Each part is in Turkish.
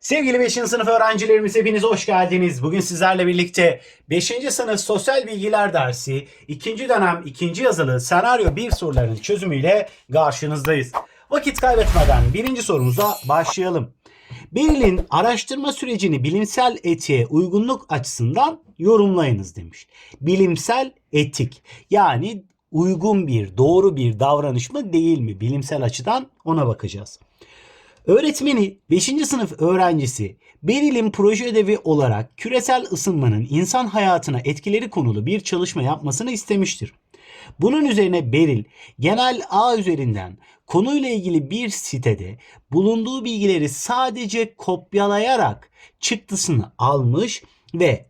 Sevgili 5. sınıf öğrencilerimiz hepiniz hoş geldiniz. Bugün sizlerle birlikte 5. sınıf sosyal bilgiler dersi 2. dönem 2. yazılı senaryo 1 sorularının çözümüyle karşınızdayız. Vakit kaybetmeden birinci sorumuza başlayalım. Beril'in araştırma sürecini bilimsel etiğe uygunluk açısından yorumlayınız demiş. Bilimsel etik yani uygun bir, doğru bir davranış mı değil mi bilimsel açıdan ona bakacağız. Öğretmeni 5. sınıf öğrencisi Beril'in proje ödevi olarak küresel ısınmanın insan hayatına etkileri konulu bir çalışma yapmasını istemiştir. Bunun üzerine Beril genel ağ üzerinden konuyla ilgili bir sitede bulunduğu bilgileri sadece kopyalayarak çıktısını almış ve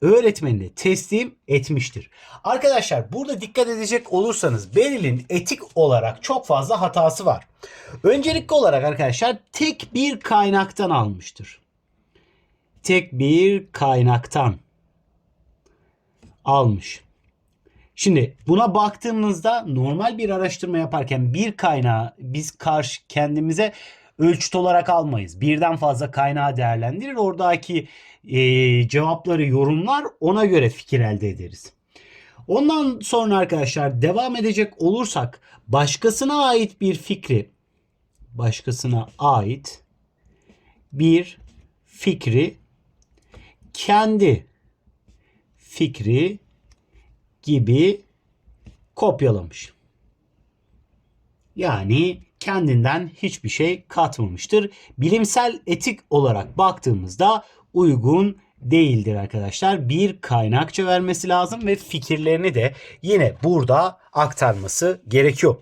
öğretmenine teslim etmiştir. Arkadaşlar burada dikkat edecek olursanız Beril'in etik olarak çok fazla hatası var. Öncelikli olarak arkadaşlar tek bir kaynaktan almıştır. Tek bir kaynaktan almış. Şimdi buna baktığımızda normal bir araştırma yaparken bir kaynağı biz karşı kendimize ölçüt olarak almayız. Birden fazla kaynağı değerlendirir. Oradaki e, cevapları yorumlar ona göre fikir elde ederiz. Ondan sonra arkadaşlar devam edecek olursak başkasına ait bir fikri başkasına ait bir fikri kendi fikri gibi kopyalamış. Yani kendinden hiçbir şey katmamıştır. Bilimsel etik olarak baktığımızda uygun değildir arkadaşlar. Bir kaynakça vermesi lazım ve fikirlerini de yine burada aktarması gerekiyor.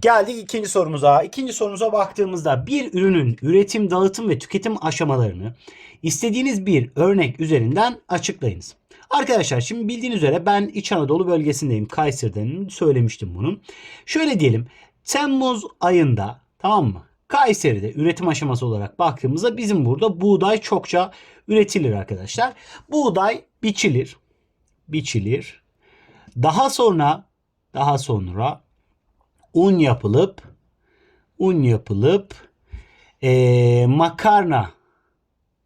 Geldik ikinci sorumuza. İkinci sorumuza baktığımızda bir ürünün üretim, dağıtım ve tüketim aşamalarını istediğiniz bir örnek üzerinden açıklayınız. Arkadaşlar şimdi bildiğiniz üzere ben İç Anadolu bölgesindeyim. Kayseri'den söylemiştim bunu. Şöyle diyelim. Temmuz ayında tamam mı? Kayseri'de üretim aşaması olarak baktığımızda bizim burada buğday çokça üretilir arkadaşlar. Buğday biçilir. Biçilir. Daha sonra daha sonra un yapılıp un yapılıp eee, makarna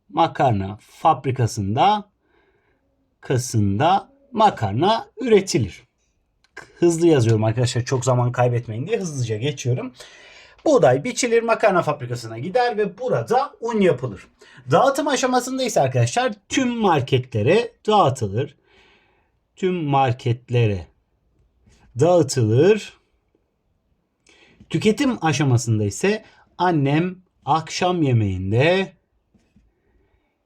makarna fabrikasında kasında makarna üretilir. Hızlı yazıyorum arkadaşlar çok zaman kaybetmeyin diye hızlıca geçiyorum. Buğday biçilir makarna fabrikasına gider ve burada un yapılır. Dağıtım aşamasında ise arkadaşlar tüm marketlere dağıtılır. Tüm marketlere dağıtılır. Tüketim aşamasında ise annem akşam yemeğinde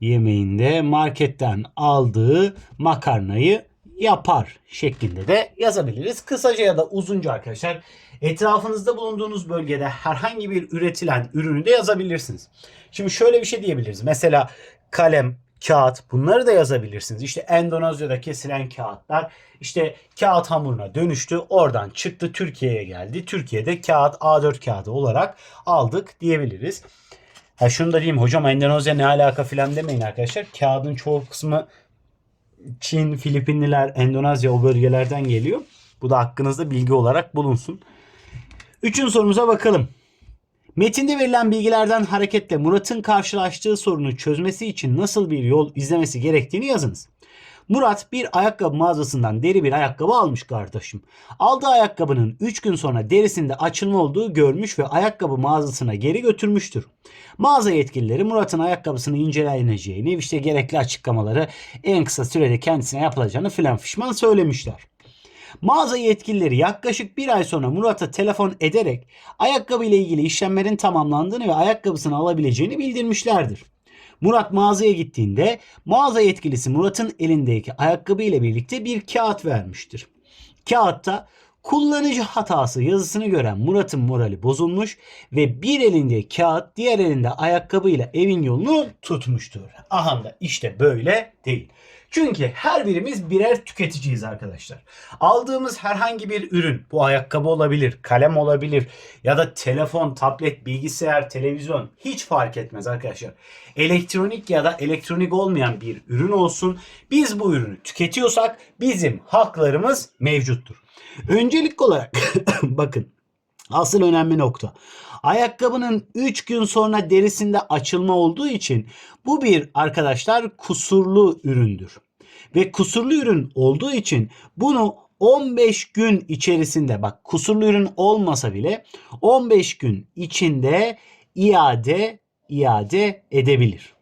yemeğinde marketten aldığı makarnayı yapar şeklinde de yazabiliriz. Kısaca ya da uzunca arkadaşlar etrafınızda bulunduğunuz bölgede herhangi bir üretilen ürünü de yazabilirsiniz. Şimdi şöyle bir şey diyebiliriz. Mesela kalem, kağıt bunları da yazabilirsiniz. İşte Endonezya'da kesilen kağıtlar işte kağıt hamuruna dönüştü. Oradan çıktı Türkiye'ye geldi. Türkiye'de kağıt A4 kağıdı olarak aldık diyebiliriz. Ha şunu da diyeyim hocam Endonezya ne alaka filan demeyin arkadaşlar. Kağıdın çoğu kısmı Çin, Filipinliler, Endonezya o bölgelerden geliyor. Bu da hakkınızda bilgi olarak bulunsun. Üçüncü sorumuza bakalım. Metinde verilen bilgilerden hareketle Murat'ın karşılaştığı sorunu çözmesi için nasıl bir yol izlemesi gerektiğini yazınız. Murat bir ayakkabı mağazasından deri bir ayakkabı almış kardeşim. Aldığı ayakkabının 3 gün sonra derisinde açılma olduğu görmüş ve ayakkabı mağazasına geri götürmüştür. Mağaza yetkilileri Murat'ın ayakkabısını inceleneceğini, işte gerekli açıklamaları en kısa sürede kendisine yapılacağını filan fişman söylemişler. Mağaza yetkilileri yaklaşık bir ay sonra Murat'a telefon ederek ayakkabı ile ilgili işlemlerin tamamlandığını ve ayakkabısını alabileceğini bildirmişlerdir. Murat mağazaya gittiğinde mağaza yetkilisi Murat'ın elindeki ayakkabı ile birlikte bir kağıt vermiştir. Kağıtta kullanıcı hatası yazısını gören Murat'ın morali bozulmuş ve bir elinde kağıt diğer elinde ayakkabıyla evin yolunu tutmuştur. Aha da işte böyle değil. Çünkü her birimiz birer tüketiciyiz arkadaşlar. Aldığımız herhangi bir ürün, bu ayakkabı olabilir, kalem olabilir ya da telefon, tablet, bilgisayar, televizyon hiç fark etmez arkadaşlar. Elektronik ya da elektronik olmayan bir ürün olsun. Biz bu ürünü tüketiyorsak bizim haklarımız mevcuttur. Öncelikli olarak bakın Asıl önemli nokta. Ayakkabının 3 gün sonra derisinde açılma olduğu için bu bir arkadaşlar kusurlu üründür. Ve kusurlu ürün olduğu için bunu 15 gün içerisinde bak kusurlu ürün olmasa bile 15 gün içinde iade iade edebilir.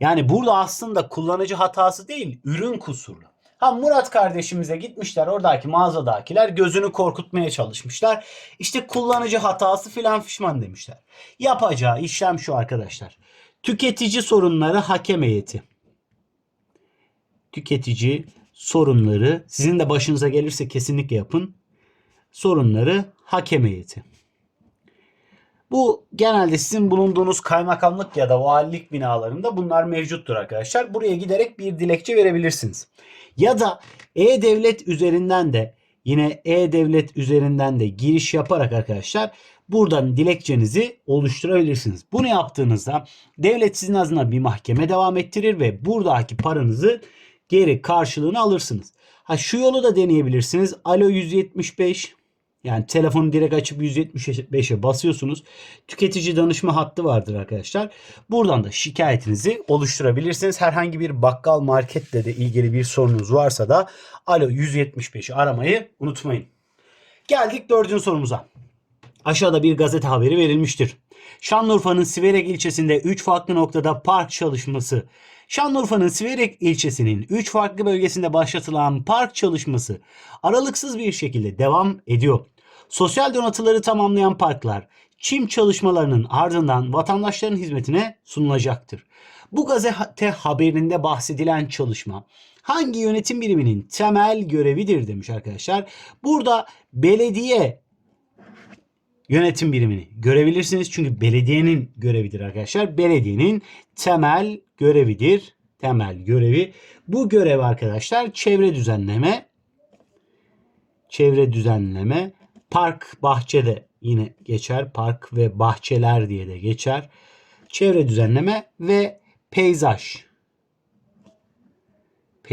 Yani burada aslında kullanıcı hatası değil, ürün kusurlu. Ha Murat kardeşimize gitmişler oradaki mağazadakiler gözünü korkutmaya çalışmışlar. İşte kullanıcı hatası filan fişman demişler. Yapacağı işlem şu arkadaşlar. Tüketici sorunları hakem heyeti. Tüketici sorunları sizin de başınıza gelirse kesinlikle yapın. Sorunları hakem heyeti. Bu genelde sizin bulunduğunuz kaymakamlık ya da valilik binalarında bunlar mevcuttur arkadaşlar. Buraya giderek bir dilekçe verebilirsiniz. Ya da e-devlet üzerinden de yine e-devlet üzerinden de giriş yaparak arkadaşlar buradan dilekçenizi oluşturabilirsiniz. Bunu yaptığınızda devlet sizin adına bir mahkeme devam ettirir ve buradaki paranızı geri karşılığını alırsınız. Ha şu yolu da deneyebilirsiniz. Alo 175 yani telefonu direkt açıp 175'e basıyorsunuz. Tüketici danışma hattı vardır arkadaşlar. Buradan da şikayetinizi oluşturabilirsiniz. Herhangi bir bakkal marketle de ilgili bir sorunuz varsa da alo 175'i aramayı unutmayın. Geldik dördüncü sorumuza. Aşağıda bir gazete haberi verilmiştir. Şanlıurfa'nın Siverek ilçesinde 3 farklı noktada park çalışması. Şanlıurfa'nın Siverek ilçesinin 3 farklı bölgesinde başlatılan park çalışması aralıksız bir şekilde devam ediyor. Sosyal donatıları tamamlayan parklar çim çalışmalarının ardından vatandaşların hizmetine sunulacaktır. Bu gazete haberinde bahsedilen çalışma hangi yönetim biriminin temel görevidir demiş arkadaşlar. Burada belediye yönetim birimini görebilirsiniz. Çünkü belediyenin görevidir arkadaşlar. Belediyenin temel görevidir. Temel görevi. Bu görev arkadaşlar çevre düzenleme, çevre düzenleme, park bahçede yine geçer. Park ve bahçeler diye de geçer. Çevre düzenleme ve peyzaj.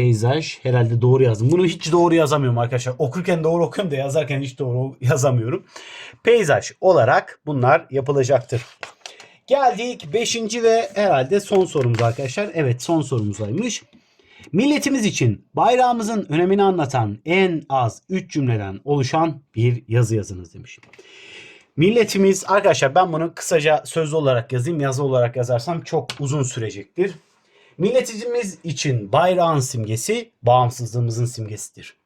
Peyzaj herhalde doğru yazdım. Bunu hiç doğru yazamıyorum arkadaşlar. Okurken doğru okuyorum da yazarken hiç doğru yazamıyorum. Peyzaj olarak bunlar yapılacaktır. Geldik 5. ve herhalde son sorumuz arkadaşlar. Evet son sorumuzdaymış. Milletimiz için bayrağımızın önemini anlatan en az 3 cümleden oluşan bir yazı yazınız demiş. Milletimiz arkadaşlar ben bunu kısaca sözlü olarak yazayım yazı olarak yazarsam çok uzun sürecektir. Milletimiz için bayrağın simgesi bağımsızlığımızın simgesidir.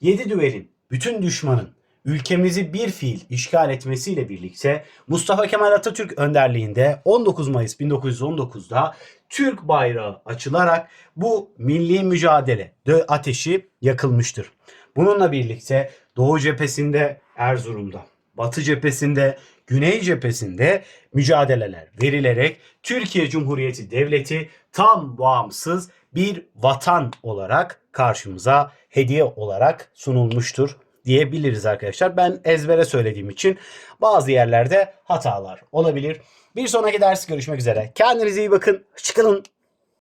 Yedi düvelin bütün düşmanın ülkemizi bir fiil işgal etmesiyle birlikte Mustafa Kemal Atatürk önderliğinde 19 Mayıs 1919'da Türk bayrağı açılarak bu milli mücadele ateşi yakılmıştır. Bununla birlikte Doğu cephesinde Erzurum'da, Batı cephesinde, Güney cephesinde mücadeleler verilerek Türkiye Cumhuriyeti Devleti tam bağımsız bir vatan olarak karşımıza hediye olarak sunulmuştur diyebiliriz arkadaşlar. Ben ezbere söylediğim için bazı yerlerde hatalar olabilir. Bir sonraki ders görüşmek üzere. Kendinize iyi bakın. Çıkın.